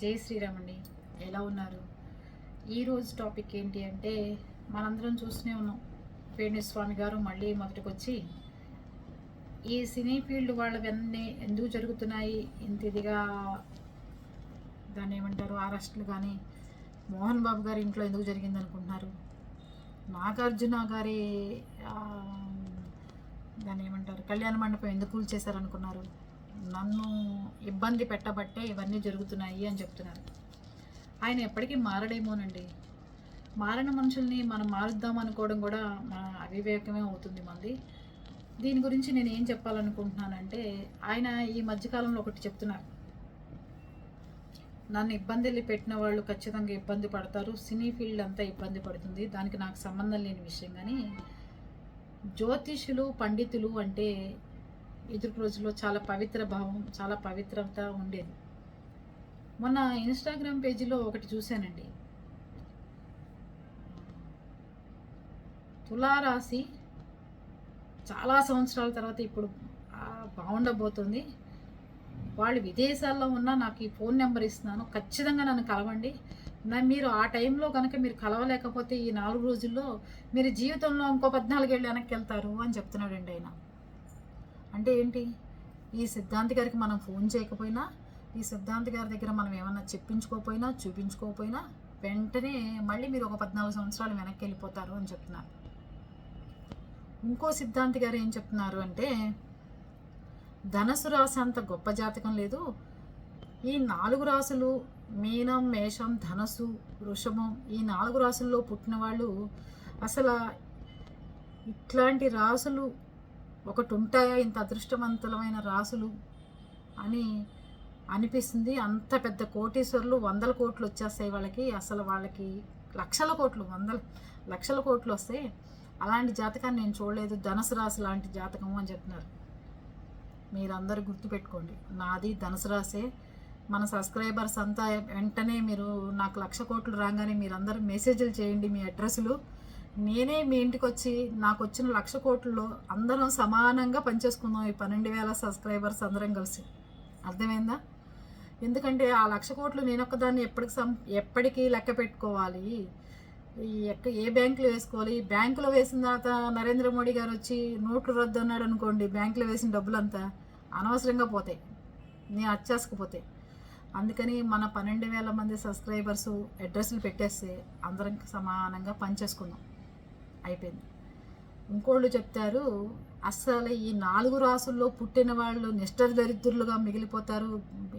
జై శ్రీరామ్ అండి ఎలా ఉన్నారు? ఈరోజు టాపిక్ ఏంటి అంటే మనందరం చూస్తూనే ఉన్నాం. వేణుస్వామి గారు మళ్ళీ మొదటికి వచ్చి ఈ సినీ ఫీల్డ్ వాళ్ళవన్నీ ఎందుకు జరుగుతున్నాయి? ఇంత ఇదిగా దాన్ని ఏమంటారు? అరెస్టులు కానీ మోహన్ బాబు గారి ఇంట్లో ఎందుకు జరిగింది అనుకుంటున్నారు? నాగార్జున గారి దాన్ని ఏమంటారు? కళ్యాణ మండపం ఎందుకు కూల్చేశారు అనుకున్నారు నన్ను ఇబ్బంది పెట్టబట్టే ఇవన్నీ జరుగుతున్నాయి అని చెప్తున్నారు. ఆయన ఎప్పటికీ మారడేమోనండి. మారిన మనుషుల్ని మనం మారుద్దాం అనుకోవడం కూడా మన అవివేకమే అవుతుంది మంది. దీని గురించి నేను ఏం చెప్పాలనుకుంటున్నానంటే ఆయన ఈ మధ్యకాలంలో ఒకటి చెప్తున్నారు. నన్ను ఇబ్బందులు పెట్టిన వాళ్ళు ఖచ్చితంగా ఇబ్బంది పడతారు. సినీ ఫీల్డ్ అంతా ఇబ్బంది పడుతుంది. దానికి నాకు సంబంధం లేని విషయం. కానీ జ్యోతిషులు పండితులు అంటే ఎదురు రోజుల్లో చాలా పవిత్ర భావం చాలా పవిత్రత ఉండేది. మొన్న ఇన్స్టాగ్రామ్ పేజీలో ఒకటి చూశానండి. తులారాశి చాలా సంవత్సరాల తర్వాత ఇప్పుడు బాగుండబోతుంది. వాళ్ళు విదేశాల్లో ఉన్నా నాకు ఈ ఫోన్ నెంబర్ ఇస్తున్నాను. ఖచ్చితంగా నన్ను కలవండి. నా మీరు ఆ టైంలో కనుక మీరు కలవలేకపోతే ఈ నాలుగు రోజుల్లో మీరు జీవితంలో ఇంకో పద్నాలుగేళ్ళు వెనక్కి వెళ్తారు అని చెప్తున్నాడండి ఆయన. అంటే ఏంటి? ఈ సిద్ధాంతి గారికి మనం ఫోన్ చేయకపోయినా ఈ సిద్ధాంతి గారి దగ్గర మనం ఏమన్నా చెప్పించుకోకపోయినా చూపించుకోకపోయినా వెంటనే మళ్ళీ మీరు ఒక పద్నాలుగు సంవత్సరాలు వెనక్కి వెళ్ళిపోతారు అని చెప్తున్నారు. ఇంకో సిద్ధాంతి గారు ఏం చెప్తున్నారు అంటే ధనసు రాశి అంత గొప్ప జాతకం లేదు. ఈ నాలుగు రాసులు మీనం మేషం ధనస్సు వృషభం ఈ నాలుగు రాసుల్లో పుట్టిన వాళ్ళు అసలు ఇట్లాంటి రాసులు ఒకటి ఉంటాయా ఇంత అదృష్టవంతులమైన రాసులు అని అనిపిస్తుంది. అంత పెద్ద కోటీశ్వరులు వందల కోట్లు వచ్చేస్తాయి వాళ్ళకి. అసలు వాళ్ళకి లక్షల కోట్లు వందల లక్షల కోట్లు వస్తాయి. అలాంటి జాతకాన్ని నేను చూడలేదు. ధనుసు రాశి లాంటి జాతకం అని చెప్తున్నారు. మీరందరూ గుర్తుపెట్టుకోండి. నాది ధనుసు రాసే మన సబ్స్క్రైబర్స్ అంతా వెంటనే మీరు నాకు లక్ష కోట్లు రాగానే మీరందరూ మెసేజ్లు చేయండి మీ అడ్రస్లు. నేనే మీ ఇంటికి వచ్చి నాకు వచ్చిన లక్ష కోట్లలో అందరం సమానంగా పనిచేసుకుందాం ఈ పన్నెండు వేల సబ్స్క్రైబర్స్ అందరం కలిసి. అర్థమైందా? ఎందుకంటే ఆ లక్ష కోట్లు నేను ఒక్కదాన్ని ఎప్పటికి సం ఎప్పటికీ లెక్క పెట్టుకోవాలి. ఈ ఎక్క ఏ బ్యాంకులో వేసుకోవాలి? బ్యాంకులో వేసిన తర్వాత నరేంద్ర మోడీ గారు వచ్చి నోట్లు రద్దు అన్నాడు అనుకోండి బ్యాంకులో వేసిన డబ్బులంతా అనవసరంగా పోతాయి. నేను అచ్చేసుకుపోతాయి అందుకని మన పన్నెండు వేల మంది సబ్స్క్రైబర్స్ అడ్రస్లు పెట్టేస్తే అందరం సమానంగా పనిచేసుకుందాం. అయిపోయింది. ఇంకోళ్ళు చెప్తారు అస్సలు ఈ నాలుగు రాసుల్లో పుట్టిన వాళ్ళు నిష్ఠర దరిద్రులుగా మిగిలిపోతారు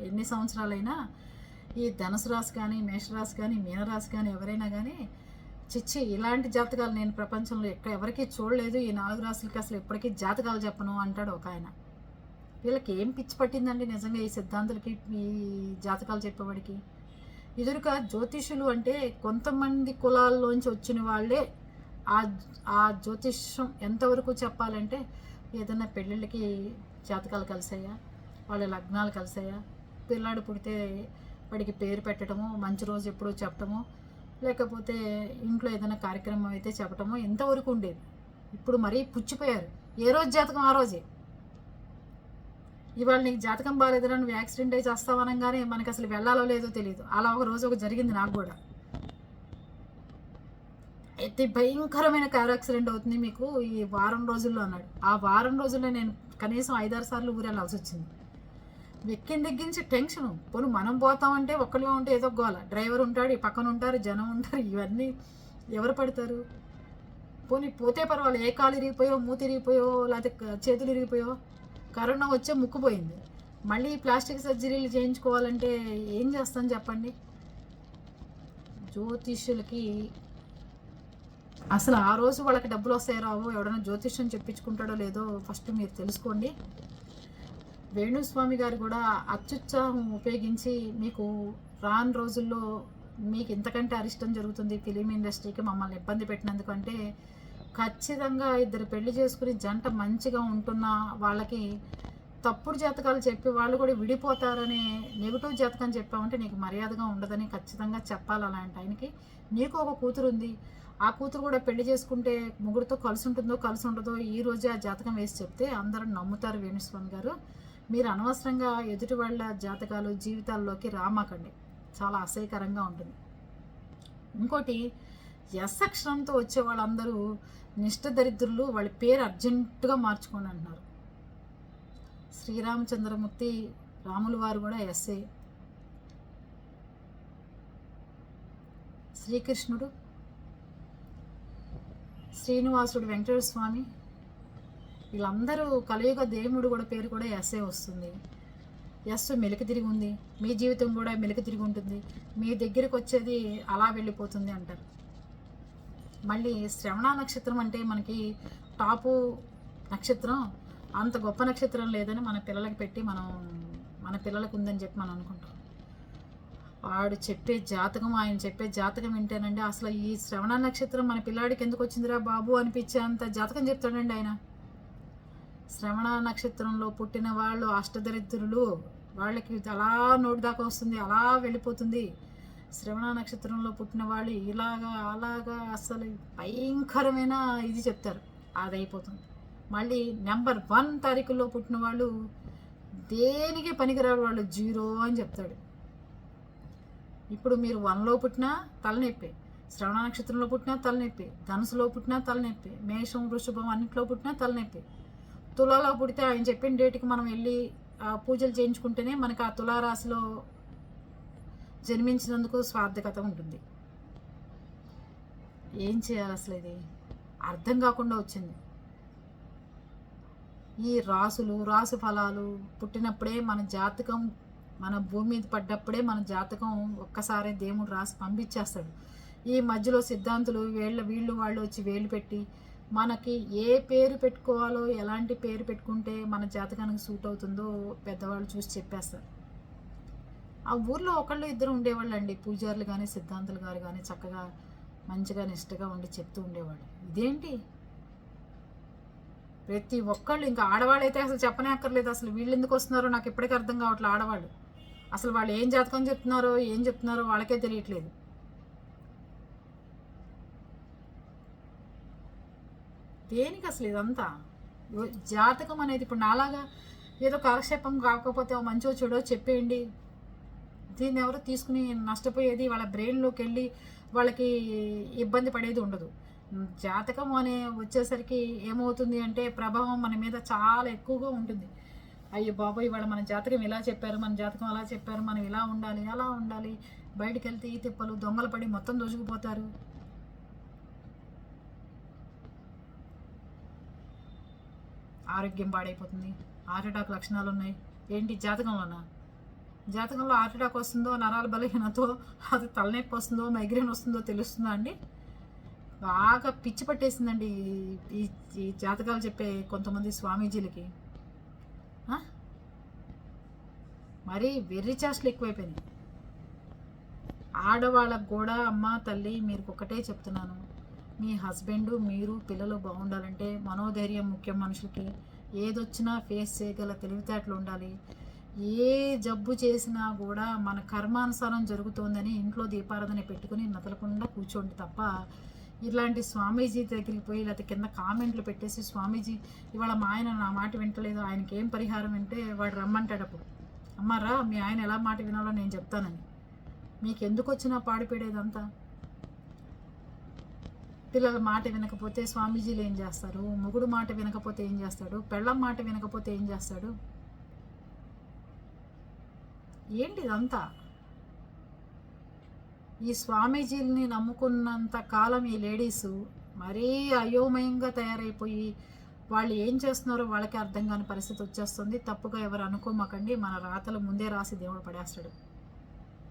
ఎన్ని సంవత్సరాలైనా. ఈ ధనుసు రాశి కానీ మేషరాశి కానీ మీనరాశి కానీ ఎవరైనా కానీ చిచ్చి ఇలాంటి జాతకాలు నేను ప్రపంచంలో ఎక్కడ ఎవరికీ చూడలేదు. ఈ నాలుగు రాశులకి అసలు ఎప్పటికీ జాతకాలు చెప్పను అంటాడు ఒక ఆయన. వీళ్ళకి ఏం పిచ్చి పట్టిందండి నిజంగా ఈ సిద్ధాంతులకి ఈ జాతకాలు చెప్పేవాడికి? ఎదురుగా జ్యోతిషులు అంటే కొంతమంది కులాల్లోంచి వచ్చిన వాళ్ళే ఆ ఆ జ్యోతిష్యం ఎంతవరకు చెప్పాలంటే ఏదైనా పెళ్ళిళ్ళకి జాతకాలు కలిసాయా? వాళ్ళ లగ్నాలు కలిసాయా? పిల్లాడు పుడితే వాడికి పేరు పెట్టడము మంచి రోజు ఎప్పుడో చెప్పటము లేకపోతే ఇంట్లో ఏదైనా కార్యక్రమం అయితే చెప్పటము ఎంతవరకు ఉండేది? ఇప్పుడు మరీ పుచ్చిపోయారు. ఏ రోజు జాతకం? ఆ రోజే. ఇవాళ నీకు జాతకం బాగాలేదురా నువ్వు యాక్సిడెంట్ అయి చేస్తావనగానే మనకి అసలు వెళ్ళాలో లేదో తెలియదు అలా ఒక రోజు ఒక జరిగింది నాకు కూడా. అయితే భయంకరమైన కార్ యాక్సిడెంట్ అవుతుంది మీకు ఈ వారం రోజుల్లో అన్నాడు. ఆ వారం రోజుల్లో నేను కనీసం ఐదారు సార్లు ఊరెళ్ళాల్సి వచ్చింది. ఎక్కిన దగ్గరించి టెన్షన్. పోను మనం పోతామంటే ఒక్కళ్ళే ఉంటే ఏదో గోల. డ్రైవర్ ఉంటాడు ఈ పక్కన ఉంటారు జనం ఉంటారు ఇవన్నీ ఎవరు పడతారు? పోనీ పోతే పర్వాలేదు ఏ కాలు ఇరిగిపోయో మూతి ఇరిగిపోయో లేకపోతే చేతులు ఇరిగిపోయో కరోనా వచ్చే ముక్కుపోయింది మళ్ళీ ప్లాస్టిక్ సర్జరీలు చేయించుకోవాలంటే ఏం చేస్తాను చెప్పండి? జ్యోతిష్యులకి అసలు ఆ రోజు వాళ్ళకి డబ్బులు వస్తాయి రావు ఎవడైనా జ్యోతిష్యం చెప్పించుకుంటాడో లేదో ఫస్ట్ మీరు తెలుసుకోండి. వేణుస్వామి గారు కూడా అత్యుత్సాహం ఉపయోగించి మీకు రాను రోజుల్లో మీకు ఇంతకంటే అరిష్టం జరుగుతుంది ఫిలిం ఇండస్ట్రీకి మమ్మల్ని ఇబ్బంది పెట్టినందుకు అంటే ఖచ్చితంగా ఇద్దరు పెళ్ళి చేసుకుని జంట మంచిగా ఉంటున్న వాళ్ళకి తప్పుడు జాతకాలు చెప్పి వాళ్ళు కూడా విడిపోతారనే నెగిటివ్ జాతకం చెప్పామంటే నీకు మర్యాదగా ఉండదని ఖచ్చితంగా చెప్పాలి అలాంటి ఆయనకి. నీకు ఒక కూతురు ఉంది ఆ కూతురు కూడా పెళ్ళి చేసుకుంటే ముగ్గురితో కలిసి ఉంటుందో కలిసి ఉండదో ఈ రోజే ఆ జాతకం వేసి చెప్తే అందరూ నమ్ముతారు వేణుస్వామి గారు. మీరు అనవసరంగా ఎదుటి వాళ్ళ జాతకాలు జీవితాల్లోకి రామాకండి. చాలా అసహ్యకరంగా ఉంటుంది. ఇంకోటి ఎస్ అక్షరంతో వచ్చే వాళ్ళందరూ నిష్ఠ దరిద్రులు వాళ్ళ పేరు అర్జెంటుగా మార్చుకోండి అంటున్నారు. శ్రీరామచంద్రమూర్తి రాముల వారు కూడా ఎస్ఏ. శ్రీకృష్ణుడు శ్రీనివాసుడు వెంకటేశ్వర స్వామి వీళ్ళందరూ కలియుగ దేవుడు కూడా పేరు కూడా ఎస్ఏ వస్తుంది. ఎస్ మెలికి తిరిగి ఉంది. మీ జీవితం కూడా మెలికి తిరిగి ఉంటుంది. మీ దగ్గరికి వచ్చేది అలా వెళ్ళిపోతుంది అంటారు. మళ్ళీ శ్రవణ నక్షత్రం అంటే మనకి టాపు నక్షత్రం అంత గొప్ప నక్షత్రం లేదని మన పిల్లలకి పెట్టి మనం మన పిల్లలకు ఉందని చెప్పి మనం అనుకుంటాం. వాడు చెప్పే జాతకం ఆయన చెప్పే జాతకం వింటేనండి అసలు ఈ శ్రవణ నక్షత్రం మన పిల్లాడికి ఎందుకు వచ్చిందిరా బాబు అనిపించేంత జాతకం చెప్తాడండి ఆయన. శ్రవణ నక్షత్రంలో పుట్టిన వాళ్ళు అష్టదరిద్రులు వాళ్ళకి అలా నోటి దాకా వస్తుంది అలా వెళ్ళిపోతుంది. శ్రవణ నక్షత్రంలో పుట్టిన వాళ్ళు ఇలాగా అలాగా అసలు భయంకరమైన ఇది చెప్తారు. అది అయిపోతుంది మళ్ళీ నెంబర్ వన్ తారీఖులో పుట్టిన వాళ్ళు దేనికి పనికిరాడు వాళ్ళు జీరో అని చెప్తాడు. ఇప్పుడు మీరు వనలో పుట్టినా తలనొప్పి. శ్రవణ నక్షత్రంలో పుట్టినా తలనొప్పి. ధనుసులో పుట్టినా తలనొప్పి. మేషం వృషభం అన్నింటిలో పుట్టినా తలనొప్పి. తులాలో పుడితే ఆయన చెప్పిన డేట్కి మనం వెళ్ళి ఆ, పూజలు చేయించుకుంటేనే మనకు ఆ తులారాశిలో జన్మించినందుకు స్వార్థకత ఉంటుంది. ఏం చేయాలి అసలు ఇది? అర్థం కాకుండా వచ్చింది. ఈ రాసులు రాసు ఫలాలు పుట్టినప్పుడే మన జాతకం మన భూమి మీద పడ్డప్పుడే మన జాతకం ఒక్కసారి దేవుడు రాసి పంపించేస్తాడు. ఈ మధ్యలో సిద్ధాంతులు వీళ్ళ వీళ్ళు వాళ్ళు వచ్చి వేలు పెట్టి మనకి ఏ పేరు పెట్టుకోవాలో ఎలాంటి పేరు పెట్టుకుంటే మన జాతకానికి సూట్ అవుతుందో పెద్దవాళ్ళు చూసి చెప్పేస్తారు. ఆ ఊర్లో ఒకళ్ళు ఇద్దరు ఉండేవాళ్ళు అండి పూజారులు కానీ సిద్ధాంతులు గారు కానీ చక్కగా మంచిగా నిష్టగా ఉండి చెప్తూ ఉండేవాళ్ళు. ఇదేంటి? ప్రతి ఒక్కళ్ళు ఇంకా ఆడవాళ్ళు అయితే అసలు చెప్పనే అక్కర్లేదు అసలు వీళ్ళు ఎందుకు వస్తున్నారో నాకు ఇప్పటికీ అర్థం కావట్లేదు. ఆడవాళ్ళు. అసలు వాళ్ళు ఏం జాతకం చెప్తున్నారో ఏం చెప్తున్నారో వాళ్ళకే తెలియట్లేదు. దేనికి అసలు ఇదంతా? జాతకం అనేది ఇప్పుడు నాలాగా ఏదో కాలక్షేపం కాకపోతే మంచో చెడో చెప్పేయండి. దీన్ని ఎవరు తీసుకుని నష్టపోయేది వాళ్ళ బ్రెయిన్లోకి వెళ్ళి వాళ్ళకి ఇబ్బంది పడేది ఉండదు. జాతకం అనే వచ్చేసరికి ఏమవుతుంది అంటే ప్రభావం మన మీద చాలా ఎక్కువగా ఉంటుంది. అయ్యో బాబోయ్ ఇవాళ మన జాతకం ఇలా చెప్పారు మన జాతకం అలా చెప్పారు మనం ఇలా ఉండాలి అలా ఉండాలి. బయటికి వెళ్తే ఈ తిప్పలు దొంగలు పడి మొత్తం దోచుకుపోతారు ఆరోగ్యం పాడైపోతుంది. హార్ట్ అటాక్ లక్షణాలు ఉన్నాయి. ఏంటి జాతకంలోనా? జాతకంలో హార్ట్ అటాక్ వస్తుందో నరాల బలహీనతో అది తలనొప్పి వస్తుందో మైగ్రేన్ వస్తుందో తెలుస్తుందా అండి? బాగా పిచ్చి పట్టేసిందండి ఈ- ఈ ఈ జాతకాలు చెప్పే కొంతమంది స్వామీజీలకి ఆ? మరీ వెర్రి చేష్టలు ఎక్కువైపోయినాయి. ఆడవాళ్ళకు కూడా అమ్మ తల్లి మీరు ఒకటే చెప్తున్నాను. మీ హస్బెండ్ మీరు పిల్లలు బాగుండాలంటే మనోధైర్యం ముఖ్యం మనుషులకి. ఏదొచ్చినా ఫేస్ చేయగల తెలివితేటలు ఉండాలి. ఏ జబ్బు చేసినా కూడా మన కర్మానుసారం జరుగుతోందని ఇంట్లో దీపారాధన పెట్టుకుని నతలకుండా కూర్చోండి తప్ప ఇలాంటి స్వామీజీ దగ్గరికి పోయి లేకపోతే కింద కామెంట్లు పెట్టేసి స్వామీజీ ఇవాళ మా ఆయన నా మాట వింటలేదు. ఆయనకి ఏం పరిహారం? అంటే వాడు రమ్మంటాడు అప్పుడు. అమ్మారా మీ ఆయన ఎలా మాట వినాలో నేను చెప్తానని. మీకు ఎందుకు వచ్చినా పాడిపడేదంతా? పిల్లల మాట వినకపోతే స్వామీజీలు ఏం చేస్తారు మొగుడు మాట వినకపోతే ఏం చేస్తాడు పెళ్ళం మాట వినకపోతే ఏం చేస్తాడు? ఏంటి ఇదంతా ఈ స్వామీజీల్ని నమ్ముకున్నంత కాలం ఈ లేడీస్ మరీ అయోమయంగా తయారైపోయి వాళ్ళు ఏం చేస్తున్నారో వాళ్ళకి అర్థం కాని పరిస్థితి వచ్చేస్తుంది. తప్పుగా ఎవరు అనుకోమాకండి. మన రాతలు ముందే రాసి దేవుడు పడేస్తాడు.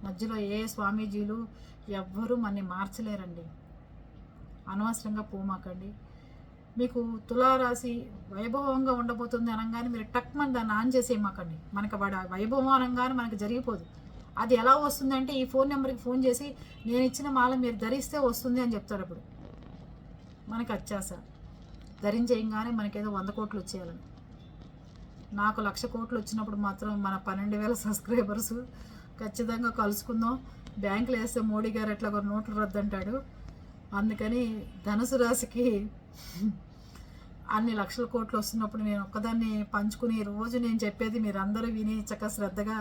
మధ్యలో ఏ స్వామీజీలు ఎవ్వరూ మనని మార్చలేరండి. అనవసరంగా పోమాకండి. మీకు తులారాశి వైభవంగా ఉండబోతుంది అనగానే మీరు టక్ మన దాన్ని ఆన్ చేసేయమాకండి. మనకు వాడు వైభవం అనగానే మనకి జరిగిపోదు. అది ఎలా వస్తుందంటే ఈ ఫోన్ నెంబర్కి ఫోన్ చేసి నేను ఇచ్చిన మాల మీరు ధరిస్తే వస్తుంది అని చెప్తారు అప్పుడు. మనకు అత్యాస ధరించేయంగానే మనకేదో వంద కోట్లు వచ్చేయాలని. నాకు లక్ష కోట్లు వచ్చినప్పుడు మాత్రం మన పన్నెండు వేల సబ్స్క్రైబర్స్ ఖచ్చితంగా కలుసుకుందాం. బ్యాంకులో వేస్తే మోడీ గారు ఎట్లా ఒక నోట్లు రద్దంటాడు. అందుకని ధనుసు రాశికి అన్ని లక్షల కోట్లు వస్తున్నప్పుడు నేను ఒక్కదాన్ని పంచుకుని రోజు నేను చెప్పేది మీరందరూ విని చక్కగా శ్రద్ధగా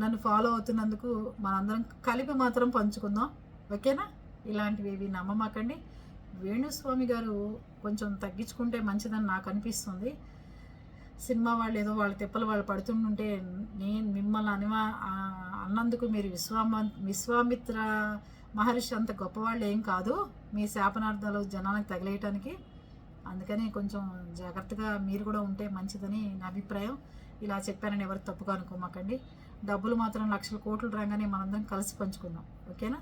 నన్ను ఫాలో అవుతున్నందుకు మనందరం కలిపి మాత్రం పంచుకుందాం. ఓకేనా? ఇలాంటివి ఇవి నమ్మమాకండి. వేణుస్వామి గారు కొంచెం తగ్గించుకుంటే మంచిదని నాకు అనిపిస్తుంది. సినిమా వాళ్ళు ఏదో వాళ్ళ తిప్పలు వాళ్ళు పడుతుంటుంటే నేను మిమ్మల్ని అనివా అన్నందుకు మీరు విశ్వామ విశ్వామిత్ర మహర్షి అంత గొప్పవాళ్ళు ఏం కాదు. మీ శాపనార్థాలు జనానికి తగిలేయటానికి. అందుకని కొంచెం జాగ్రత్తగా మీరు కూడా ఉంటే మంచిదని నా అభిప్రాయం. ఇలా చెప్పానని ఎవరు తప్పుగా అనుకోమాకండి. డబ్బులు మాత్రం లక్షల కోట్లు రాగానే మనందరం కలిసి పంచుకుందాం. ఓకేనా?